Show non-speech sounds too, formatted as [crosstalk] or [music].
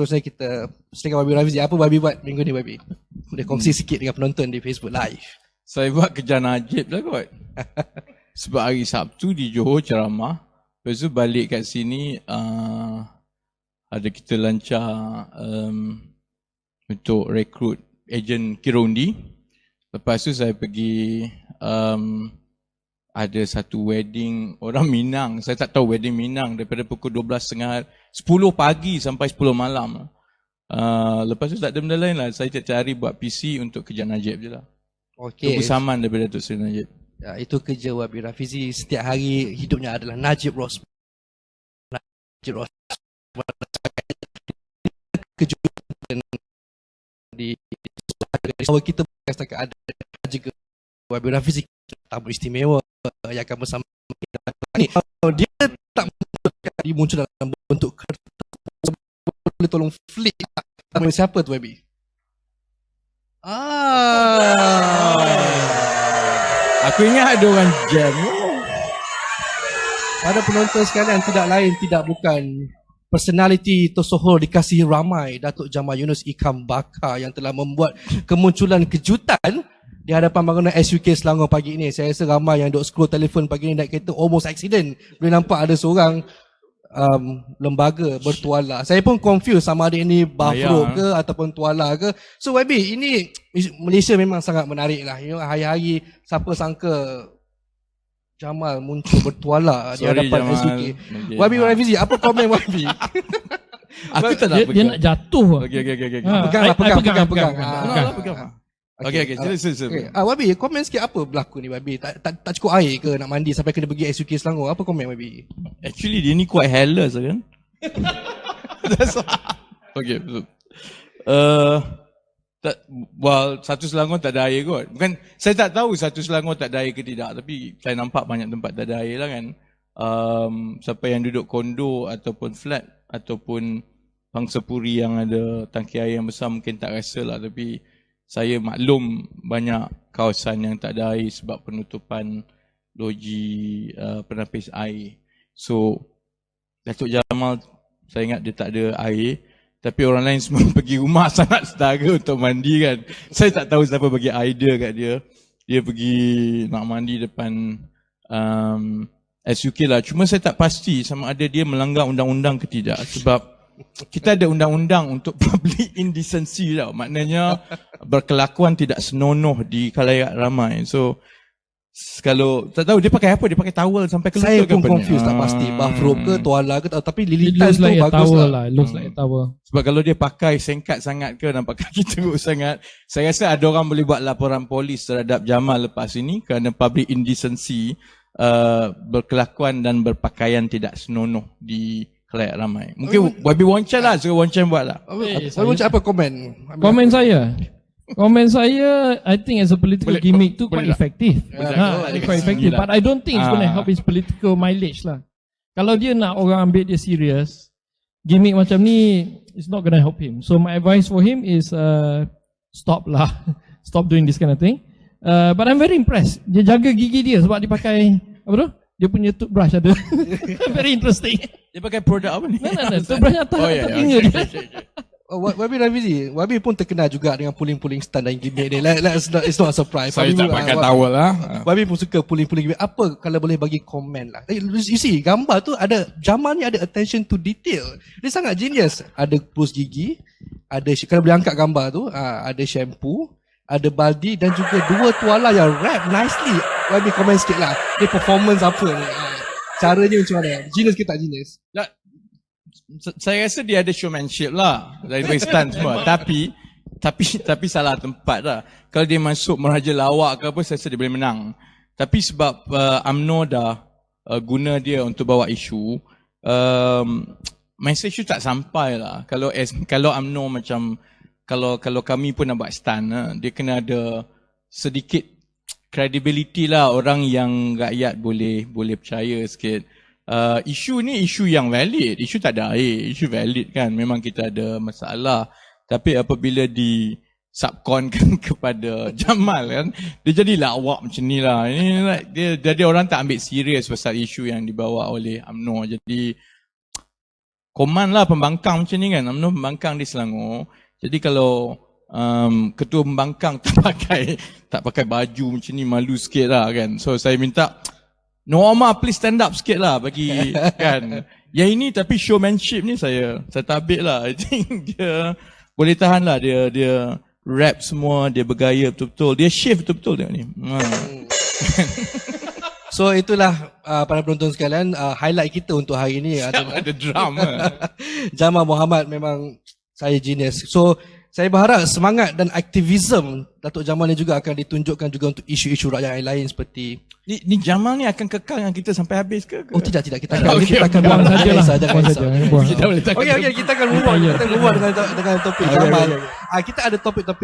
seterusnya kita Setelah Babi Rafizi Apa Babi buat minggu ni Babi? Boleh kongsi sikit dengan penonton di Facebook Live Saya buat kerja najib lah kot. [laughs] Sebab hari Sabtu di Johor ceramah. Lepas tu balik kat sini uh, ada kita lancar um, untuk rekrut ejen Kirundi. Lepas tu saya pergi um, ada satu wedding orang Minang. Saya tak tahu wedding Minang daripada pukul 12.30, 10 pagi sampai 10 malam. Uh, lepas tu tak ada benda lain lah. Saya cari buat PC untuk kerja Najib je lah. Okey Tunggu saman daripada Datuk Seri Najib. ya, Itu kerja Wabi Rafizi Setiap hari hidupnya adalah Najib Ros Najib Ros Kejutan di kita bukan setakat ada juga Wabi Rafizi tamu istimewa yang akan bersama kita. Dia tak dimuncul dalam bentuk kertas boleh tolong flip Nama siapa tu Wabi? Ah. Aku ingat ada orang jam. Pada penonton sekalian tidak lain tidak bukan personality Tosohor dikasihi ramai Datuk Jamal Yunus Ikam Bakar yang telah membuat kemunculan kejutan di hadapan bangunan SUK Selangor pagi ini. Saya rasa ramai yang duk scroll telefon pagi ini naik kereta almost accident. Boleh nampak ada seorang um, lembaga bertuala. Saya pun confused sama ada ini bathrobe ke ataupun tuala ke. So YB, ini Malaysia memang sangat menarik lah. You know, hari-hari siapa sangka Jamal muncul bertuala di hadapan Jamal. SUK. Okay. YB Rafizi, apa komen YB? Aku tak nak Dia, dia pegang. nak jatuh. Okey okey okey okey. Ha, Pegang I- lah, I pegang, pegang, pegang. pegang. Ah. Pegang lah, pegang lah. Okey okey, sila sila Okay. sila. Ah, Wabi, komen sikit apa berlaku ni Wabi? Tak, tak, tak cukup air ke nak mandi sampai kena pergi SUK Selangor? Apa komen Wabi? Actually dia ni quite hairless kan. [laughs] That's why. Okay, betul. Uh, tak, well, satu Selangor tak ada air kot. Bukan, saya tak tahu satu Selangor tak ada air ke tidak. Tapi saya nampak banyak tempat tak ada air lah kan. Um, siapa yang duduk kondo ataupun flat ataupun bangsa puri yang ada tangki air yang besar mungkin tak rasa lah. Tapi saya maklum banyak kawasan yang tak ada air sebab penutupan loji uh, penapis air. So Datuk Jamal saya ingat dia tak ada air tapi orang lain semua [laughs] pergi rumah sangat setara untuk mandi kan. Saya tak tahu siapa bagi idea kat dia. Dia pergi nak mandi depan um, SUK lah. Cuma saya tak pasti sama ada dia melanggar undang-undang ke tidak sebab kita ada undang-undang untuk [laughs] public indecency tau. Maknanya berkelakuan tidak senonoh di khalayak ramai. So kalau tak tahu dia pakai apa? Dia pakai towel sampai ke Saya ke pun apa confused tak pasti. Ah. Bathrobe ke, tuala ke, tapi It lilitan tu like bagus towel lah. lah. Looks like a towel. Sebab kalau dia pakai singkat sangat ke nampak [laughs] kaki teruk sangat, saya rasa ada orang boleh buat laporan polis terhadap Jamal lepas ini kerana public indecency uh, berkelakuan dan berpakaian tidak senonoh di khalayak ramai. Mungkin Wabi Woncan lah, suruh Woncan buat lah. Wabi, Wabi macam apa komen? Komen saya. Komen saya, I think as a political Boleh- gimmick tu quite tak? effective. Boleh tak? Ha, Boleh quite effective. lah. But I don't think it's going to Ah. help his political mileage lah. Kalau dia nak orang ambil dia serious, gimmick macam ni, it's not going to help him. So my advice for him is, uh, stop lah. [laughs] stop doing this kind of thing. Uh, but I'm very impressed. Dia jaga gigi dia sebab dia pakai, apa tu? Dia punya toothbrush ada. [laughs] very interesting. Dia pakai produk apa ni? No, no, no. Toothbrush atas, Oh, atas ya. telinga Okay, dia. okay, okay, okay. Oh, Wa- Wabi Rafizi, Wabi pun terkenal juga dengan puling-puling stand dan gimmick dia. Let, let's not, it's not a surprise. Saya Wabi tak pakai ah, towel lah. Wabi pun suka puling-puling gimmick. Apa kalau boleh bagi komen lah. Eh, You see, gambar tu ada, Jamal ni ada attention to detail. Dia sangat genius. Ada pus gigi, ada, kalau boleh angkat gambar tu, ah, ada shampoo, ada baldi dan juga dua tuala yang wrap nicely. Wabi komen sikit lah. Dia performance apa ni. Ah, Caranya macam mana? Genius ke tak genius? Saya rasa dia ada showmanship lah dari [laughs] bagi stand semua. tapi tapi tapi salah tempat lah. Kalau dia masuk meraja lawak ke apa, saya rasa dia boleh menang. Tapi sebab uh, UMNO dah uh, guna dia untuk bawa isu, um, message tu tak sampai lah. Kalau as, kalau UMNO macam kalau kalau kami pun nak buat stand, uh, dia kena ada sedikit credibility lah orang yang rakyat boleh boleh percaya sikit. Uh, isu ni isu yang valid, isu tak ada air, isu valid kan. Memang kita ada masalah. Tapi apabila di subkonkan [laughs] kepada Jamal kan, dia jadi lawak macam ni lah. Ini dia jadi orang tak ambil serius pasal isu yang dibawa oleh UMNO. Jadi command lah pembangkang macam ni kan. UMNO pembangkang di Selangor. Jadi kalau um, ketua pembangkang [laughs] tak pakai tak pakai baju macam ni malu sikit lah kan. So saya minta Norma please stand up sikit lah bagi [laughs] kan. Yang ini tapi showmanship ni saya saya tabik lah. [laughs] I think dia boleh tahan lah dia dia rap semua dia bergaya betul-betul. Dia shift betul-betul tengok ni. Hmm. [laughs] So itulah uh, para penonton sekalian uh, highlight kita untuk hari ini Ada drama. Jamal Muhammad memang saya genius. So saya berharap semangat dan aktivism Datuk Jamal ni juga akan ditunjukkan juga untuk isu-isu rakyat yang lain seperti Ni, ni Jamal ni akan kekal dengan kita sampai habis ke? ke? Oh tidak tidak kita akan [laughs] Okey, kita akan Buang buang sajalah. saja Buang saja. Buang. Kita boleh tak Okey okey kita akan on kita move on dengan dengan topik Jamal. Ah kita ada topik-topik